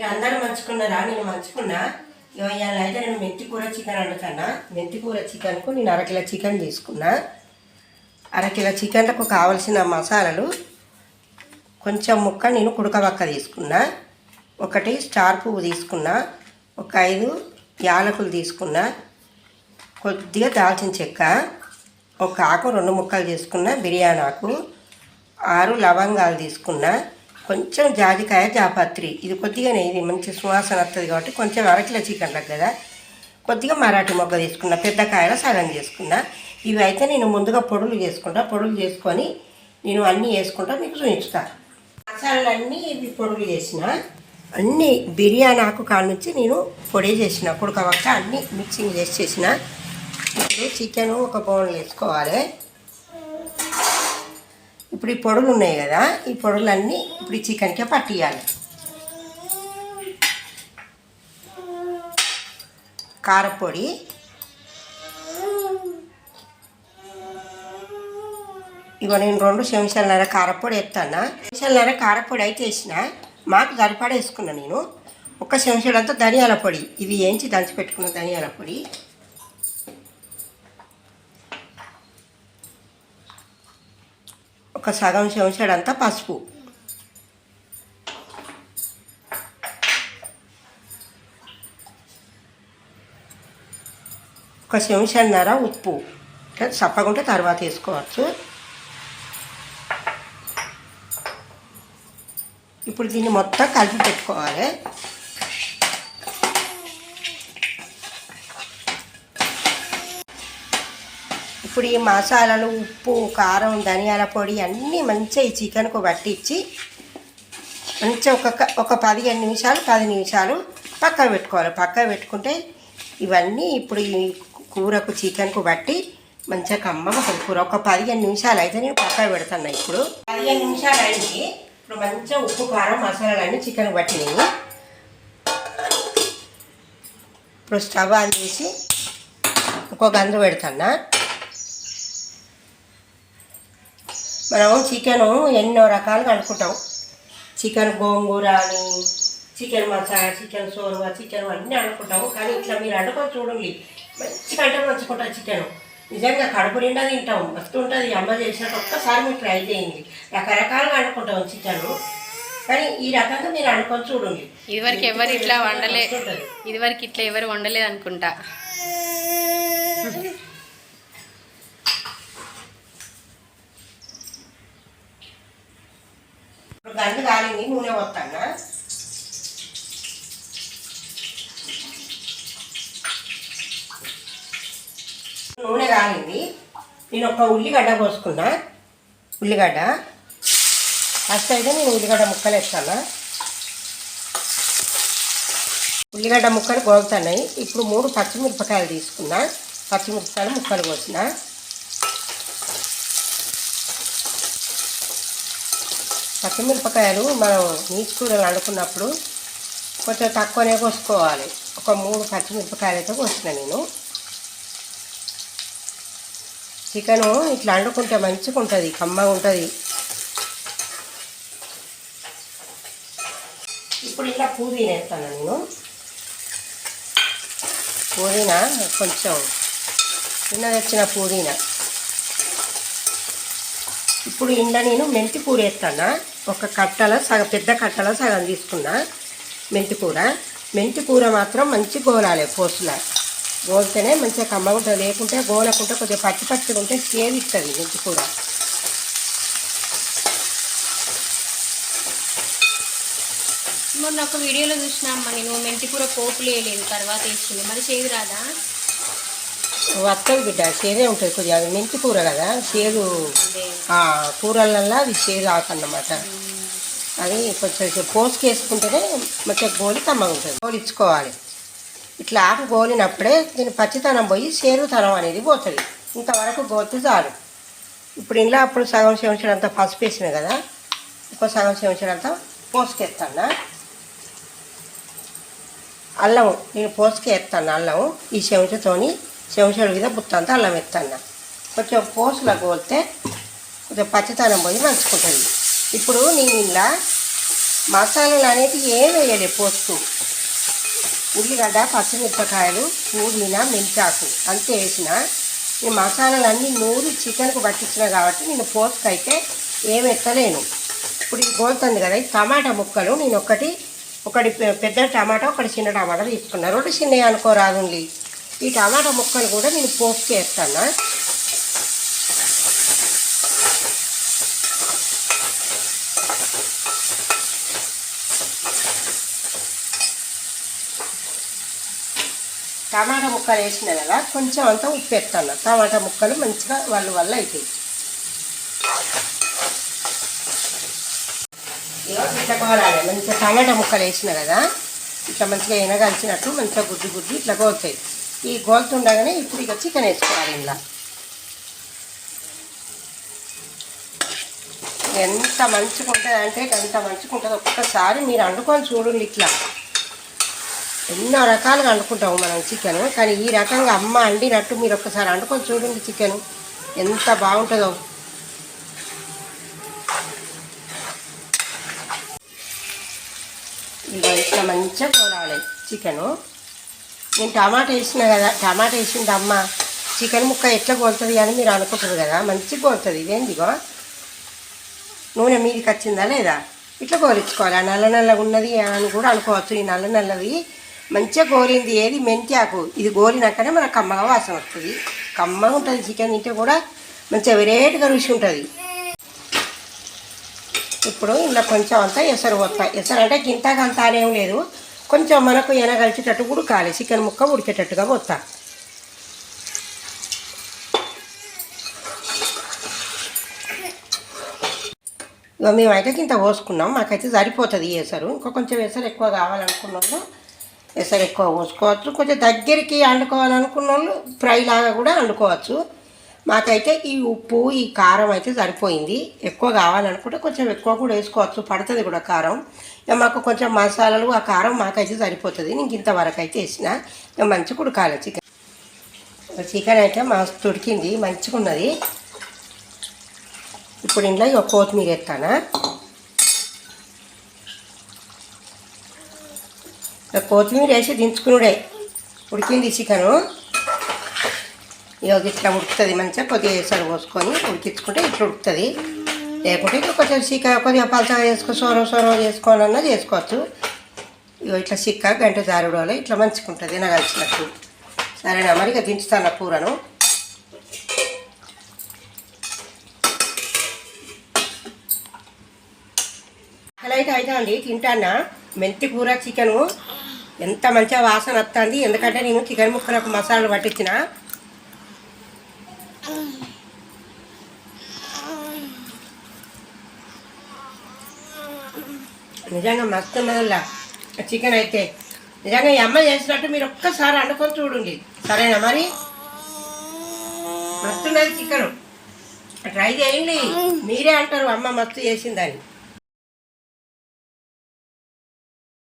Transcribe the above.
మీరు అందరూ మంచుకున్నారా నేను మర్చుకున్నా ఇవాళ అయితే నేను మెంతి కూర చికెన్ వండుతున్నా. మెంతి కూర చికెన్కు నేను అరకిలో చికెన్ తీసుకున్నా. అరకిలో చికెన్లకు కావలసిన మసాలాలు కొంచెం ముక్క నేను కుడకబక్క తీసుకున్నా. ఒకటి స్టార్ పువ్వు తీసుకున్నా. ఒక ఐదు యాలకులు తీసుకున్నా. కొద్దిగా దాల్చిన చెక్క ఒక ఆకు రెండు ముక్కలు తీసుకున్నా బిర్యానీ ఆకు ఆరు లవంగాలు తీసుకున్నా. కొంచెం జాజికాయ జాపత్రి. ఇది కొద్దిగానే ఇది మంచి సువాసన వస్తుంది కాబట్టి కొంచెం అరకిలో చికెన్లకు కదా. కొద్దిగా మరాఠీ మొగ్గ తీసుకున్నా పెద్ద కాయలు సగం చేసుకున్నా. ఇవి అయితే నేను ముందుగా పొడులు చేసుకుంటా. పొడులు చేసుకొని నేను అన్నీ వేసుకుంటా మీకు చూపించుతా మసాలాలన్నీ ఇవి పొడులు చేసిన. అన్నీ బిర్యానీ ఆకు కాడ నుంచి నేను పొడి చేసిన కుడకవక్క అన్నీ మిక్సింగ్ చేసి చేసిన. ఇప్పుడు చికెన్ ఒక బౌన్లో వేసుకోవాలి. ఇప్పుడు ఈ పొడులు ఉన్నాయి కదా ఈ పొడులన్నీ ఇప్పుడు ఈ చికెన్కే పట్టియాలి. కారపొడి. ఇగో నేను రెండు చెంచాలన్నర కారపొడి ఎత్తానా చెంచాలన్నర కారపొడి అయితే వేసిన మాకు సరిపడా వేసుకున్నా నేను. ఒక చెంచాడంతా ధనియాల పొడి. ఇవి ఏంచి దంచి పెట్టుకున్న ధనియాల పొడి. ఒక సగం చెంచాడంతా పసుపు. ఒక చెంచాన్నర ఉప్పు. చప్పకుంటే తర్వాత వేసుకోవచ్చు. ఇప్పుడు దీన్ని మొత్తం కలిపి పెట్టుకోవాలి. ఇప్పుడు ఈ మసాలాలు ఉప్పు కారం ధనియాల పొడి అన్నీ మంచిగా ఈ చికెన్కు పట్టించి మంచిగా ఒక ఒక పదిహేను నిమిషాలు పది నిమిషాలు పక్క పెట్టుకోవాలి. పక్క పెట్టుకుంటే ఇవన్నీ ఇప్పుడు ఈ కూరకు చికెన్కు బట్టి మంచిగా కమ్మగా ఒక కూర ఒక పదిహేను నిమిషాలు అయితే నేను పక్క పెడుతున్నా ఇప్పుడు. పదిహేను నిమిషాలు అయింది. ఇప్పుడు మంచిగా ఉప్పు కారం మసాలాలు అన్నీ చికెన్ పట్టినాయి. ఇప్పుడు స్టవ్ ఆన్ చేసి ఒక గంజు పెడుతున్నా మనం చికెన్ ఎన్నో రకాలుగా అనుకుంటాం. చికెన్ గోంగూర అని చికెన్ మసాలా చికెన్ సోరువా చికెన్ అన్నీ అనుకుంటాము. కానీ ఇట్లా మీరు అనుకొని చూడండి మంచిగా అంటే మంచుకుంటారు చికెన్. నిజంగా కడుపు నిండా తింటాం మస్తు ఉంటుంది. అమ్మ చేసినట్టు ఒక్కసారి మీరు ట్రై చేయండి. రకరకాలుగా అనుకుంటాం చికెన్. కానీ ఈ రకంగా మీరు అనుకొని చూడండి. ఇదివరకు ఎవరు ఇట్లా వండలే మస్తుంటది. ఇదివరకు ఇట్లా ఎవరు వండలేదు అనుకుంటా ఇప్పుడు గంట కాలింది నూనె పోతాను నూనె కాలింది నేను ఒక ఉల్లిగడ్డ కోసుకున్నా ఉల్లిగడ్డ. ఫస్ట్ అయితే నేను ఉల్లిగడ్డ ముక్కలు వేస్తాను. ఉల్లిగడ్డ ముక్కలు గోగుతున్నాయి ఇప్పుడు మూడు పచ్చిమిరపకాయలు తీసుకున్నా. పచ్చిమిరపకాయలు ముక్కలు కోసిన. పచ్చిమిరపకాయలు మనం నీటి కూరలు వండుకున్నప్పుడు కొంచెం తక్కువనే కోసుకోవాలి. ఒక మూడు పచ్చిమిరపకాయలు అయితే కోసిన నేను. చికెను ఇట్లా వండుకుంటే మంచిగా ఉంటుంది కమ్మగా ఉంటుంది ఇప్పుడు ఇలా పూదీనా వేస్తాను నేను. పుదీనా కొంచెం చిన్న తెచ్చిన పుదీనా ఇప్పుడు ఇండ నేను మెంతి కూర వేస్తాను? ఒక కట్టలో సగం పెద్ద కట్టలో సగం తీసుకున్నా మెంతి కూర. మెంతి కూర మాత్రం మంచి గోలాలి పోసులా. గోలితేనే మంచిగా కమ్మగా ఉంటుంది. లేకుంటే గోలకుంటే కొద్దిగా పచ్చి పచ్చిగా ఉంటే సేవ్ ఇస్తుంది మెంతి కూర. మొన్న ఒక వీడియోలో చూసినా అమ్మ నేను మెంతి కూర పోపు వేయలేదు తర్వాత వేసింది. మరి చేదు రాదా? వస్తుంది బిడ్డ సేదే ఉంటుంది కొద్దిగా అది మెంతి కూర కదా సేదు ఆ కూరలల్లో అది సేదు ఆకన్నమాట. అది కొంచెం పోసుకేసుకుంటేనే మంచిగా గోలి కమ్మగా ఉంటుంది గోలిచ్చుకోవాలి. ఇట్లా ఆకు గోలినప్పుడే దీని పచ్చితనం పోయి సేరుతనం అనేది పోతుంది. ఇంతవరకు గోలితే చాలు. ఇప్పుడు ఇంట్లో అప్పుడు సగం చెంచడం అంతా పసుపు వేసిన కదా ఇంకో సగం చెంచడం అంతా పోసుకేస్తాను అల్లం నేను పోసుకేస్తాను అల్లం ఈ చెంచతోని చెంచాడు మీద బుత్తంతా అల్లం ఎత్తాను కొంచెం పోసులో కోలితే కొంచెం పచ్చితనం పోయి మంచుకుంటుంది. ఇప్పుడు నేను ఇలా మసాలాలు అనేది ఏం వేయలే పోస్తూ. ఉల్లిగడ్డ పచ్చిమిరపకాయలు పుదీన మెంతాకు అంతే వేసిన ఈ మసాలాలు అన్నీ నూరి చికెన్కు పట్టించిన కాబట్టి నేను పోస్కైతే ఏం ఎత్తలేను. ఇప్పుడు ఇది గోలుతుంది కదా ఈ టమాటా ముక్కలు నేను ఒకటి ఒకటి పెద్ద టమాటా ఒకటి చిన్న టమాటా తీసుకున్నా. రెండు చిన్నవి అనుకోరాదుండి ఈ టమాటా ముక్కలు కూడా నేను పోపుకి వేస్తాను టమాటా ముక్కలు వేసిన కదా కొంచెం అంతా ఉప్పు వేస్తాను. టమాటా ముక్కలు మంచిగా వాళ్ళు వల్ల అవుతాయి ఇగో ఇట్లా కోరాలి మంచిగా టమాటా ముక్కలు వేసిన కదా ఇట్లా మంచిగా ఎనగలిచినట్టు మంచిగా గుడ్డు గుడ్డు ఇట్లా గోలుతాయి ఈ గోల్తుండగానే ఇప్పుడు ఇక చికెన్ వేసుకోవాలి ఇలా ఎంత మంచిగా ఉంటుంది అంటే ఎంత మంచిగా ఉంటుంది ఒక్కసారి మీరు వండుకొని చూడండి ఇట్లా. ఎన్నో రకాలుగా వండుకుంటాము మనం చికెన్. కానీ ఈ రకంగా అమ్మ వండినట్టు మీరు ఒక్కసారి వండుకొని చూడండి చికెన్. ఎంత బాగుంటుందో. ఇదిగో ఇట్లా మంచిగా కూరాలి చికెను. నేను టమాటా వేసిన కదా టమాటా వేసింది అమ్మ. చికెన్ ముక్క ఎట్లా కోలుతుంది అని మీరు అనుకుంటారు కదా మంచిగా కోలుతుంది ఇదేందిగో? నూనె మీదికి వచ్చిందా లేదా? ఇట్లా గోలించుకోవాలి ఆ నల్ల నల్లగా ఉన్నది అని కూడా అనుకోవచ్చు. ఈ నల్ల నల్లది మంచిగా గోలింది. ఏది? మెంతి ఆకు ఇది గోలినాకనే మనకు కమ్మగా వాసన వస్తుంది. కమ్మగా ఉంటుంది. చికెన్ తింటే కూడా మంచిగా వెరైటీగా రుచి ఉంటుంది. ఇప్పుడు ఇలా కొంచెం అంతా ఎసరు పోతా ఎసరు అంటే గింతగా అనేం లేదు. కొంచెం మనకు ఎనగలిచేటట్టు ఉడకాలి చికెన్ ముక్క ఉడికేటట్టుగా పోతా. ఇక మేమైతే ఇంత పోసుకున్నాం. మాకైతే సరిపోతుంది వేసారు ఇంకా కొంచెం ఎసరు ఎక్కువ కావాలనుకున్నాము వాళ్ళు ఎక్కువ పోసుకోవచ్చు. కొంచెం దగ్గరికి వండుకోవాలనుకున్న వాళ్ళు ఫ్రై లాగా కూడా వండుకోవచ్చు మాకైతే ఈ ఉప్పు ఈ కారం అయితే సరిపోయింది. ఎక్కువ కావాలనుకుంటే కొంచెం ఎక్కువ కూడా వేసుకోవచ్చు. పడుతుంది కూడా కారం. ఇక మాకు కొంచెం మసాలాలు ఆ కారం మాకైతే సరిపోతుంది. నేను ఇంతవరకు అయితే వేసిన. ఇక మంచిగా ఉడకాలి చికెన్. చికెన్ అయితే మస్తు ఉడికింది. మంచిగా ఉన్నది. ఇప్పుడు ఇంట్లో ఇక కొత్తిమీర ఎత్తానా కొత్తిమీర వేసి దించుకునుడే. ఉడికింది చికెను. ఇక ఇట్లా ఉడుకుతుంది మంచిగా కొద్దిగా వేసారు పోసుకొని ఉడికించుకుంటే ఇట్లా ఉడుకుతుంది. లేకుంటే ఇక కొంచెం చికెన్ కొద్దిగా పలసగా చేసుకో సొరవ సొరవ చేసుకోవాలన్నా చేసుకోవచ్చు. ఇక ఇట్లా చిక్క గంట జారుడోలో ఇట్లా మంచిగా ఉంటుంది తినగలిసినట్టు. సరేనా? మరి ఇక దించుతాను కూరను. అలా అయితే అయితే అండి తింటానా? మెంతి కూర చికెను. ఎంత మంచిగా వాసన వస్తుంది. ఎందుకంటే నేను చికెన్ ముక్కలకు మసాలాలు పట్టించిన. నిజంగా మస్తు ఉన్నదిలా చికెన్ అయితే. నిజంగా ఈ అమ్మ చేసినట్టు మీరు ఒక్కసారి వండుకొని చూడండి. సరేనా మరి? మస్తున్నది చికెన్. ట్రై చేయండి. మీరే అంటారు అమ్మ మస్తు చేసిందని.